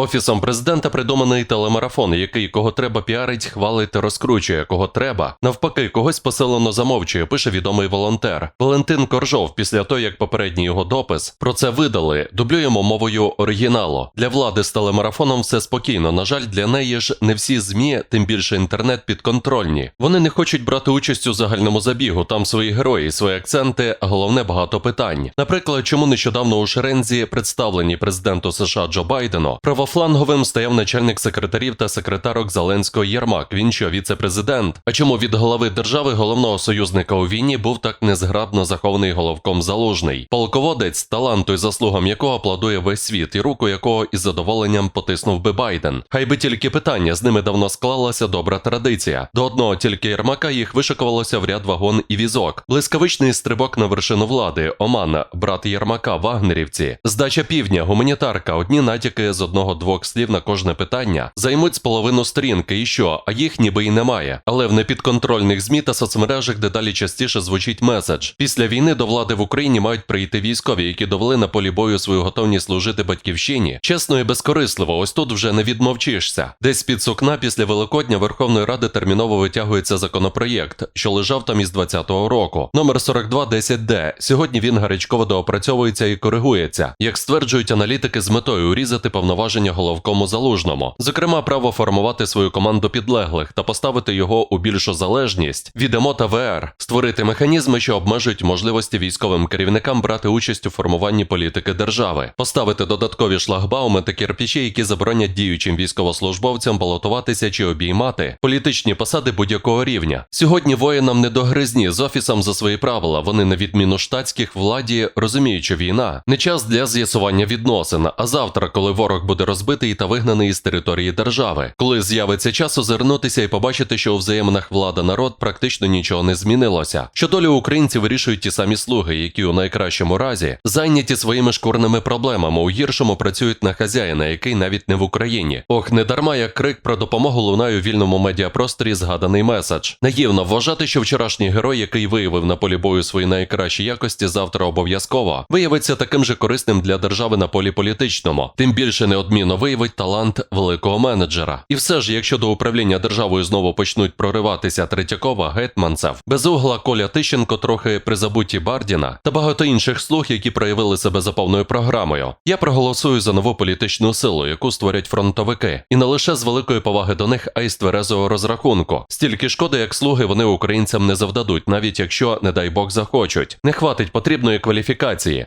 Офісом президента придуманий телемарафон, який кого треба піарить, хвалить розкручує, кого треба. Навпаки, когось посилено замовчує, пише відомий волонтер. Валентин Коржов, після того як попередній його допис про це видали, дублюємо мовою оригіналу. Для влади з телемарафоном все спокійно. На жаль, для неї ж не всі змі, тим більше інтернет підконтрольні. Вони не хочуть брати участь у загальному забігу. Там свої герої, свої акценти, головне багато питань. Наприклад, чому нещодавно у Шерензі представлені президенту США Джо Байдену правофланговим стояв начальник секретарів та секретарок Зеленського Єрмак. Він що віце-президент. А чому від голови держави головного союзника у війні був так незграбно захований головком залужний? Полководець, таланту і заслугам якого аплодує весь світ, і руку якого із задоволенням потиснув би Байден. Хай би тільки питання з ними давно склалася добра традиція. До одного тільки Єрмака їх вишикувалося в ряд вагон і візок. Блискавичний стрибок на вершину влади. Омана, брат Єрмака, вагнерівці, здача півдня, гуманітарка. Одні натяки з одного-двох слів на кожне питання займуть з половину сторінки. І що? А їх ніби й немає. Але в непідконтрольних змі та соцмережах дедалі частіше звучить меседж. Після війни до влади в Україні мають прийти військові, які довели на полі бою свою готовність служити батьківщині. Чесно і безкорисливо, ось тут вже не відмовчишся. Десь під сукна після Великодня Верховної Ради терміново витягується законопроєкт, що лежав там із 20-го року. Номер 4210Д. Сьогодні він гарячково доопрацьовується і коригується, як стверджують аналітики з метою урізати повноваження головкому залужному, зокрема, право формувати свою команду підлеглих та поставити його у більшу залежність від ЕМО та ВР, створити механізми, що обмежують можливості військовим керівникам брати участь у формуванні політики держави, поставити додаткові шлагбауми та кірпічі, які заборонять діючим військовослужбовцям балотуватися чи обіймати політичні посади будь-якого рівня. Сьогодні воїнам не до гризні з офісом за свої правила. Вони на відміну штатських владі розуміють, що війна не час для з'ясування відносин. А завтра, коли ворог буде розбитий та вигнаний із території держави, коли з'явиться час озирнутися і побачити, що у взаєминах влада народ практично нічого не змінилося. Що долю українців вирішують ті самі слуги, які у найкращому разі зайняті своїми шкурними проблемами, у гіршому працюють на хазяїна, який навіть не в Україні. Ох, не дарма як крик про допомогу лунає у вільному медіапросторі згаданий меседж. Наївно вважати, що вчорашній герой, який виявив на полі бою свої найкращі якості, завтра обов'язково виявиться таким же корисним для держави на полі політичному. Тим більше неодмінно виявить талант великого менеджера. І все ж, якщо до управління державою знову почнуть прориватися Третьякова, Гетманцев, Безугла, Коля Тищенко, трохи призабуті Бардіна та багато інших слуг, які проявили себе за повною програмою. Я проголосую за нову політичну силу, яку створять фронтовики, і не лише з великої поваги до них, а й з тверезого розрахунку. Стільки шкоди, як слуги, вони українцям не завдадуть, навіть якщо, не дай Бог, захочуть. Не хватить потрібної кваліфікації.